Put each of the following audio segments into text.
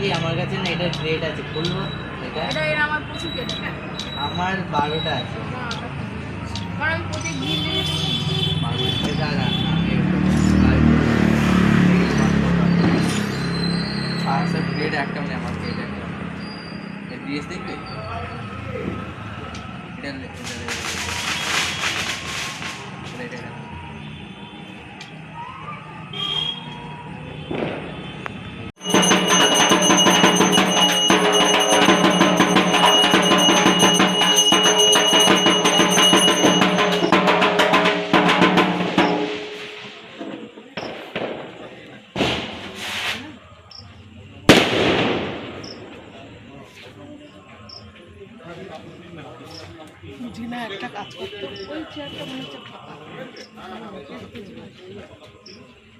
এই আমার কাছে না এটা গ্রেড আছে খুলবো এটা এটা এর আমার প্রচুর কেটে আমার বারোটা আছে কারণ আমি প্রত্যেক দিন দিন আর আমি পাঁচশো গ্রেড একটা মানে আমার গ্রেড একটা দেখবে এটা- চেয়ারটা মনে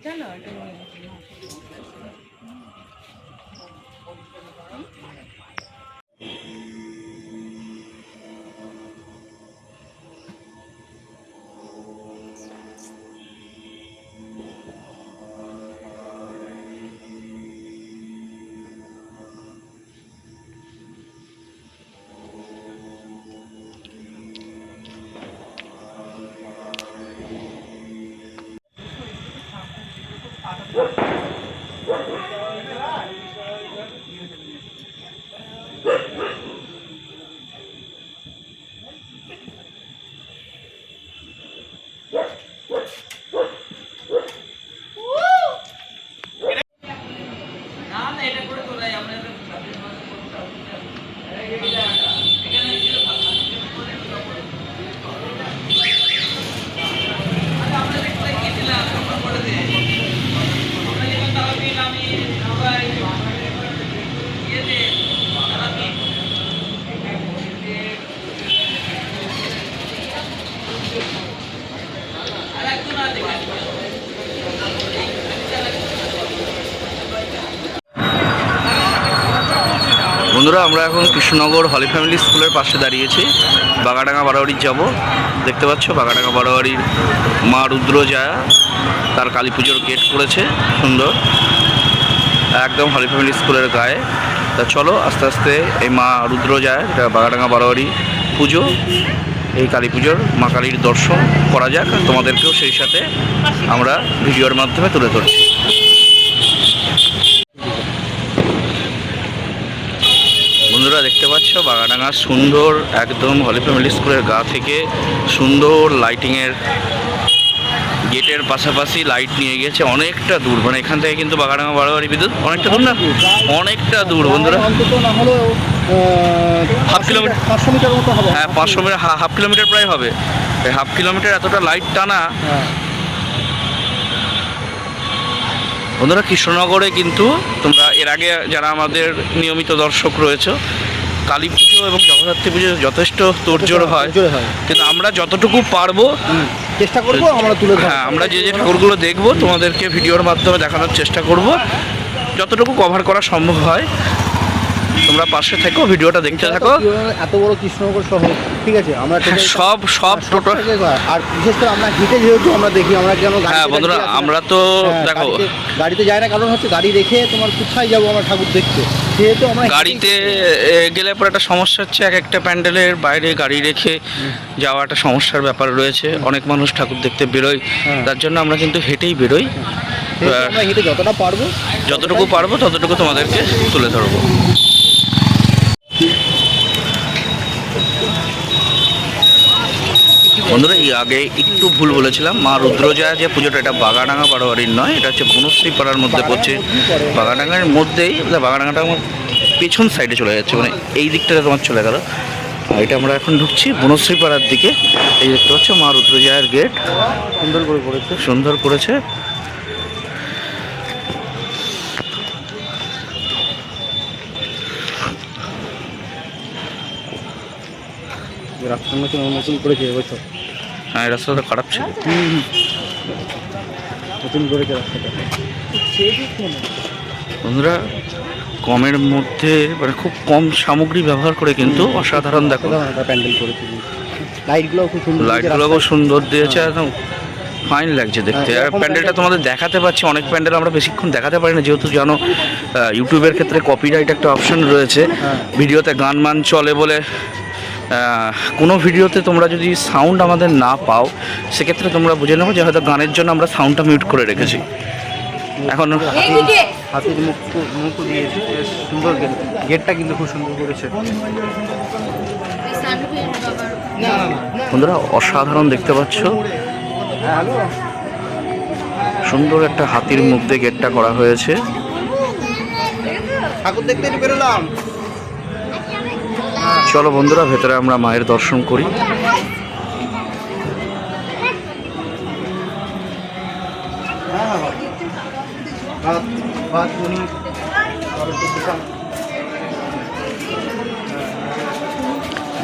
জানো এটা নিয়ে এখন কৃষ্ণনগর হলি ফ্যামিলি স্কুলের পাশে দাঁড়িয়েছি। বাগাডাঙ্গা বারোয়ারির যাব। দেখতে পাচ্ছ বাগাডাঙ্গা বারোয়ারির মা রুদ্রজায়া তার কালী পুজোর গেট করেছে সুন্দর। একদম হলি ফ্যামিলি স্কুলের গায়ে। তা চলো আস্তে আস্তে এই মা রুদ্রজায়া, এটা বাগাডাঙ্গা বারোয়ারি পুজো, এই কালী পুজোর মা কালীর দর্শন করা যাক। তোমাদেরকেও সেই সাথে আমরা ভিডিওর মাধ্যমে তুলে ধরছি। বন্ধুরা দেখতে পাচ্ছ? বাগাডাঙ্গার সুন্দর একদম হলি ফ্যামিলি স্কুলের গা থেকে সুন্দর লাইটিংয়ের গেটের পাশাপাশি লাইট নিয়ে গেছে অনেকটা দূর। মানে এখান থেকে কিন্তু বাগাডাঙ্গা বাড়াবাড়ি বিদ্যুৎ অনেকটা দূর না? অনেকটা দূর বন্ধুরা। হাফ কিলোমিটার হ্যাঁ পাঁচশো মিটার হাফ কিলোমিটার প্রায় হবে। হাফ কিলোমিটার এতটা লাইট টানা হ্যাঁ বন্ধুরা কৃষ্ণনগরে কিন্তু তোমরা এর আগে যারা আমাদের নিয়মিত দর্শক রয়েছে কালী পুজো এবং জগদ্ধাত্রী পুজো যথেষ্ট তোড়জোড় হয়। কিন্তু আমরা যতটুকু পারব চেষ্টা করব আমরা তুলে হ্যাঁ আমরা যে যে ঠাকুরগুলো দেখব তোমাদেরকে ভিডিওর মাধ্যমে দেখানোর চেষ্টা করব। যতটুকু কভার করা সম্ভব হয়। তোমরা পাশে থেকো ভিডিওটা দেখতে থাকো। এত বড় কৃষ্ণনগর শহর? ঠিক আছে আমরা হ্যাঁ, সব সব হ্যাঁ, টোটো আর বিশেষ করে আমরা হেঁটে যেহেতু আমরা দেখি আমরা কেন হ্যাঁ বন্ধুরা। আমরা তো হ্যাঁ, দেখো। গাড়িতে- যাই না কারণ হচ্ছে গাড়ি রেখে তোমার কোথায় যাব আমরা ঠাকুর দেখতে? সেহেতু আমরা গাড়িতে গেলে পরে একটা সমস্যা হচ্ছে এক একটা প্যান্ডেলের বাইরে গাড়ি রেখে যাওয়া একটা সমস্যার ব্যাপার রয়েছে। অনেক মানুষ ঠাকুর দেখতে বেরোয়। তার জন্য আমরা কিন্তু হেঁটেই বেরোই। আমরা হেঁটে যতটা পারব যতটুকু পারব ততটুকু তোমাদেরকে তুলে ধরবো। বন্ধুরা, এই আগে একটু ভুল বলেছিলাম। মা রুদ্রজয়া যে পুজোটা, এটা বাগাডাঙ্গা বারোয়ারির নয়, এটা হচ্ছে বনশ্রী পাড়ার মধ্যে পড়ছে। বাগাডাঙ্গার মধ্যেই বাগাডাঙ্গাটা আমার পেছন সাইডে চলে যাচ্ছে মানে এই দিকটাতে তোমার চলে গেল। এটা আমরা এখন ঢুকছি বনশ্রী পাড়ার দিকে। এই দেখতে পাচ্ছ মা রুদ্রজয়ার গেট সুন্দর করে করেছে। সুন্দর করেছে। রাস্তার নতুন করেছে এবছর হ্যাঁ রাস্তাটা খারাপ ছিল। নতুন করেছে রাস্তাটা। বন্ধুরা কমের মধ্যে মানে খুব কম সামগ্রী ব্যবহার করে কিন্তু অসাধারণ দেখো। প্যান্ডেল করেছে। লাইটগুলো খুব সুন্দর লাইটগুলো খুব সুন্দর দিয়েছে একদম ফাইন লাগছে দেখতে। হ্যাঁ, আর প্যান্ডেলটা তোমাদের দেখাতে পাচ্ছি অনেক প্যান্ডেল আমরা বেশিক্ষণ দেখাতে পারি না যেহেতু জানো ইউটিউবের ক্ষেত্রে কপিরাইট একটা অপশন রয়েছে। হ্যাঁ। ভিডিওতে গান মান চলে বলে কোনো ভিডিওতে তোমরা যদি সাউন্ড আমাদের না পাও সেক্ষেত্রে তোমরা বুঝে নেব যে হয়তো গানের জন্য আমরা সাউন্ডটা মিউট করে রেখেছি। এখন হাতির মুখ মুখ দিয়েছে সুন্দর গেট গেটটা কিন্তু খুব সুন্দর করেছে। না না না বন্ধুরা অসাধারণ দেখতে পাচ্ছ? সুন্দর একটা হাতির মুখ দিয়ে গেটটা করা হয়েছে। ঠাকুর দেখতে বেরোলাম। চলো বন্ধুরা, ভেতরে আমরা মায়ের দর্শন করি।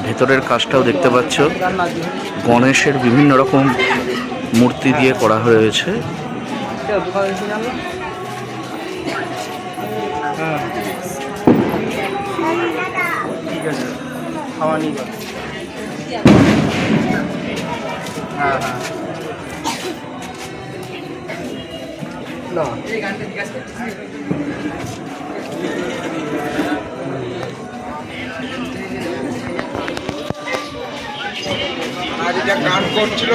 ভেতরের কাজটাও দেখতে পাচ্ছ। গণেশের বিভিন্ন রকম মূর্তি দিয়ে করা হয়েছে। জানলাম হ্যাঁ। ঠিক আছে খাওয়া নিয়ে হ্যাঁ হ্যাঁ। না। আজ এটা গান করছিল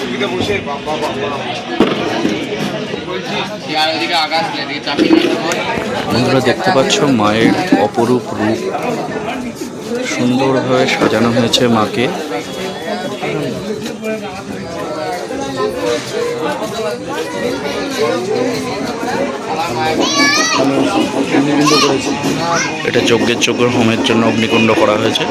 সুবিধা বসে বাবা বাবা। বন্ধুরা দেখতে পাচ্ছ মায়ের অপরূপ রূপ। সুন্দরভাবে সাজানো হয়েছে মাকে। এটা যজ্ঞের যজ্ঞ হোমের জন্য অগ্নিকুণ্ড করা হয়েছে।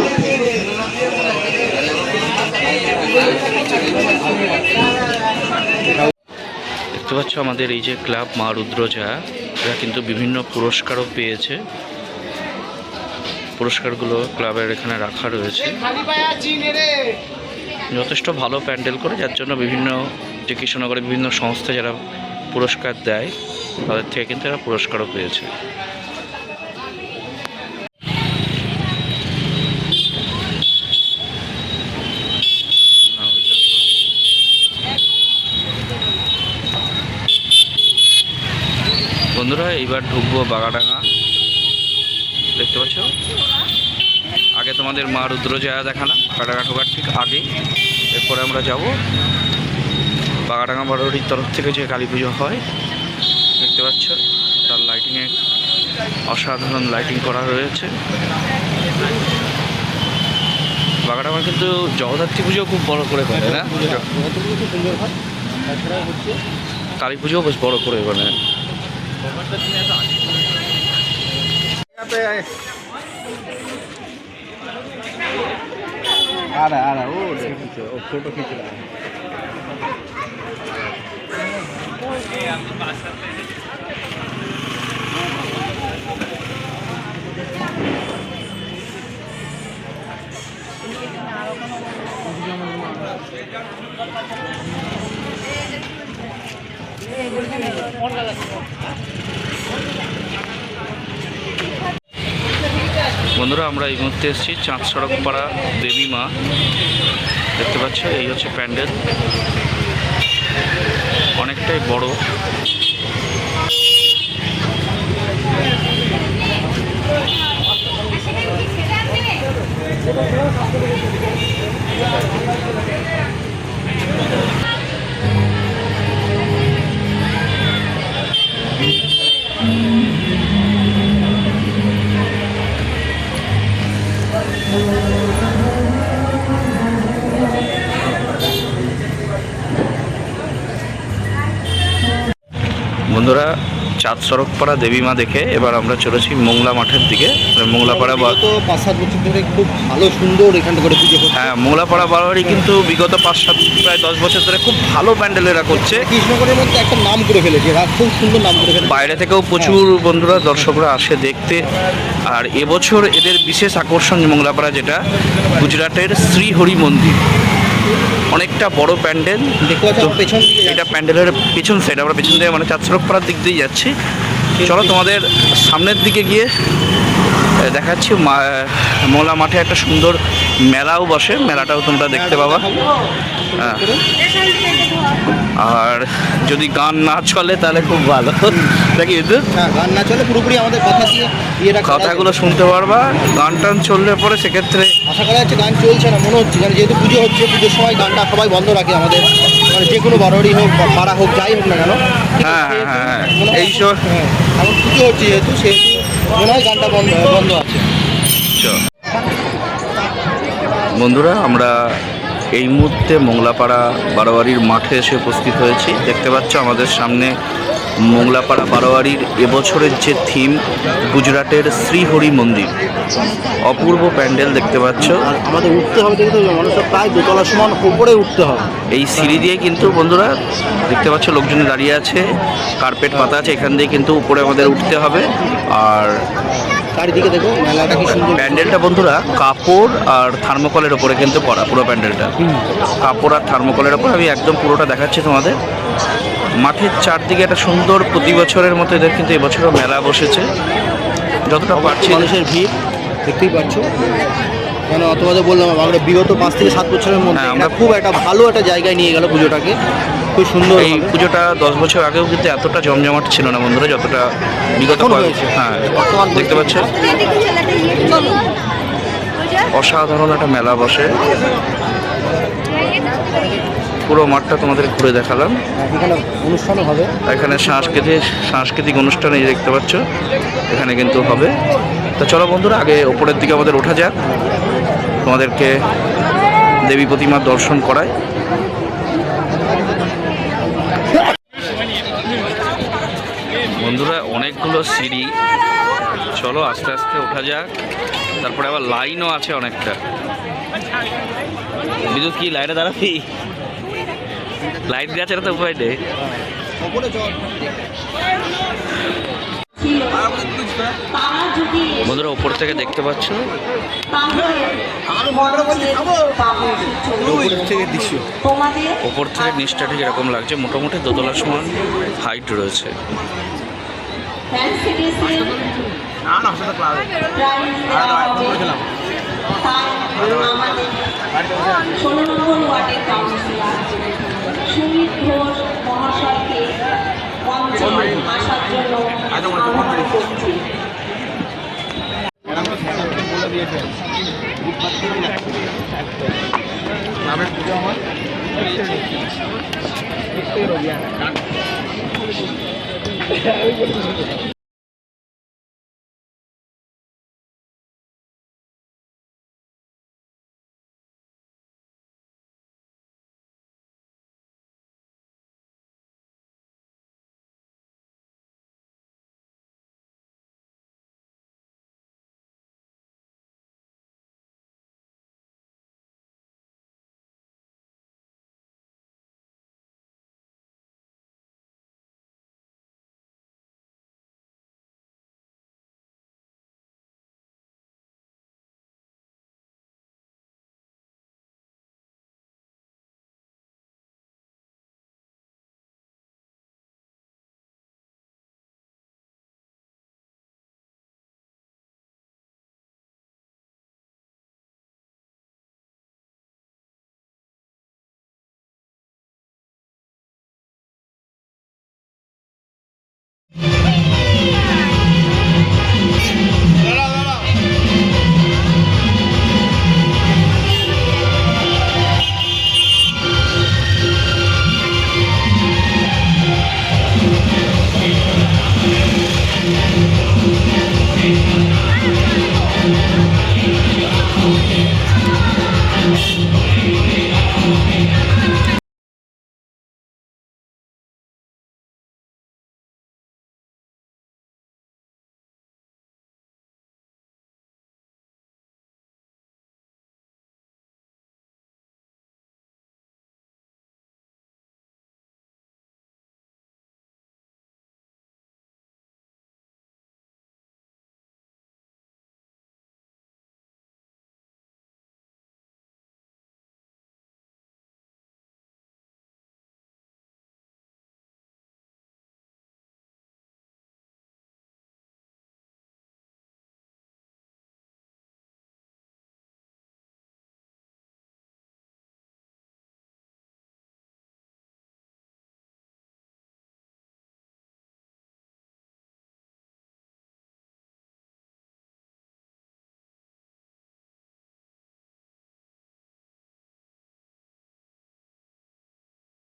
দেখতে পাচ্ছ আমাদের এই যে ক্লাব মা রুদ্রজা, এরা কিন্তু বিভিন্ন পুরস্কারও পেয়েছে। পুরস্কারগুলো ক্লাবের এখানে রাখা রয়েছে। যথেষ্ট ভালো প্যান্ডেল করে, যার জন্য বিভিন্ন যে কৃষ্ণনগরে বিভিন্ন সংস্থা যারা পুরস্কার দেয়, তাদের থেকে কিন্তু এরা পুরস্কারও পেয়েছে। বন্ধুরা, এইবার ঢুকবো বাগাডাঙ্গা। দেখতে পাচ্ছ? আগে তোমাদের মা রুদ্র জয়া দেখালাম বাগাডাঙ্গা ঢোকার ঠিক আগে এরপরে আমরা যাব বাগাডাঙ্গা বারোয়ারির তরফ থেকে যে কালী পুজো হয়। দেখতে পাচ্ছ, তার লাইটিংয়ে অসাধারণ লাইটিং করা রয়েছে। বাগাডাঙ্গা কিন্তু জগদ্ধাত্রী পুজো খুব বড় করে করে না? কালী পুজোও বেশ বড় করে মানে आ रहा है आ रहा है वो देखो पीछे वो फोटो खींच रहा है বন্ধুরা, আমরা এই মুহূর্তে এসেছি চাঁদ সড়ক পাড়া দেবী মা। দেখতে পাচ্ছ, এই হচ্ছে প্যান্ডেল। অনেকটাই বড়। চাঁদ সড়ক পাড়া দেবী মা দেখে এবার আমরা চলেছি মোংলা মাঠের দিকে। মানে মোংলাপাড়া পাঁচ সাত বছর ধরে খুব ভালো সুন্দর এখানটা করে পুজো হ্যাঁ মোংলাপাড়া বারোয়ারি কিন্তু বিগত পাঁচ সাত প্রায় দশ বছর ধরে খুব ভালো প্যান্ডেল এরা করছে। কৃষ্ণগড়ের মধ্যে একটা নাম করে ফেলেছে এরা খুব সুন্দর নাম করে ফেলেছে। বাইরে থেকেও প্রচুর বন্ধুরা দর্শকরা আসে দেখতে। আর এবছর এদের বিশেষ আকর্ষণ মংলাপাড়া যেটা গুজরাটের শ্রীহরি মন্দির। অনেকটা বড় প্যান্ডেল। এটা প্যান্ডেলের পিছন সাইড আমরা পিছন দিয়ে মানে চারশো পাড়ার দিক দিয়ে যাচ্ছি। চলো তোমাদের সামনের দিকে গিয়ে দেখাচ্ছি। মোলা মাঠে একটা সুন্দর মেলাও বসে। মেলাটাও তোমরা দেখতে পাবা। হ্যাঁ। আর যদি গান না চলে তাহলে খুব ভালো। নাকি ইদু? হ্যাঁ গান না চলে পুরোপুরি আমাদের কথা দিয়ে কথাগুলো শুনতে পারবা। গান টান চললে পরে সেক্ষেত্রে আশা করা যাচ্ছে গান চলছে না মনে হচ্ছে। কারণ যেহেতু পুজো হচ্ছে পুজোর সময় গানটা সবাই বন্ধ রাখে আমাদের। মানে যে কোনো বারোয়ারি হোক বা পাড়া হোক যাই হোক না কেন। হ্যাঁ, হ্যাঁ, হ্যাঁ। এই সব- এখন পুজো হচ্ছে যেহেতু সেহেতু বন্ধুরা আমরা এই মুহূর্তে মোংলাপাড়া বারোয়ারির মাঠে এসে উপস্থিত হয়েছি। দেখতে পাচ্ছ আমাদের সামনে মোংলাপাড়া বারোয়ারির এবছরের যে থিম গুজরাটের শ্রীহরি মন্দির। অপূর্ব প্যান্ডেল দেখতে পাচ্ছ। আর আমাদের উঠতে হবে দেখতে হবে মানুষের প্রায় দোতলা সমান উপরে উঠতে হবে। এই সিঁড়ি দিয়ে কিন্তু বন্ধুরা দেখতে পাচ্ছ লোকজন দাঁড়িয়ে আছে কার্পেট পাতা আছে এখান দিয়ে কিন্তু উপরে আমাদের উঠতে হবে। আর চারিদিকে দেখো মেলাটা কি সুন্দর। প্যান্ডেলটা বন্ধুরা কাপড় আর থার্মোকলের ওপরে কিন্তু করা পুরো প্যান্ডেলটা। কাপড় আর থার্মোকলের ওপর আমি একদম পুরোটা দেখাচ্ছি তোমাদের। মাঠের চারদিকে একটা সুন্দর প্রতি বছরের মতো এদের কিন্তু এবছরও মেলা বসেছে। যতটা পারছি মানুষের ভিড় দেখতেই পাচ্ছ। কেন তোমাদের বললাম আমরা বিগত পাঁচ থেকে সাত বছরের মধ্যে হ্যাঁ, আমরা খুব একটা ভালো একটা জায়গায় নিয়ে গেল পুজোটাকে। খুব সুন্দর এই পুজোটা দশ বছর আগেও কিন্তু এতটা জমজমাট ছিল না বন্ধুরা যতটা বিগত। হ্যাঁ বর্তমান দেখতে পাচ্ছ অসাধারণ একটা মেলা বসে। পুরো মাঠটা তোমাদের ঘুরে দেখালাম। এখানে অনুষ্ঠানও হবে। এখানে সাংস্কৃতিক সাংস্কৃতিক অনুষ্ঠান এই দেখতে পাচ্ছ এখানে কিন্তু হবে। তো চলো বন্ধুরা আগে ওপরের দিকে আমাদের ওঠা যাক। তোমাদেরকে দেবী প্রতিমার দর্শন করায় বন্ধুরা অনেকগুলো সিঁড়ি। চলো আস্তে আস্তে ওঠা যাক। তারপরে আবার লাইনও আছে অনেকটা। বিদ্যুৎ কি লাইনে দাঁড়াবি? লাইট দিয়ে আছে তো উপায় নেই। বন্ধুরা ওপর থেকে দেখতে পাচ্ছ? ওপর থেকে নিচটা ঠিক এরকম লাগছে মোটামুটি দোতলা সমান হাইট রয়েছে। ফ্যান্সি ড্রেসের প্রাইজ দেওয়া হবে তাই আমাদের ষোলো নম্বর ওয়ার্ডের কাউন্সিলর সুমিত ঘোষ মহাশয়কে মঞ্চে আসার জন্য আহ্বান করছি।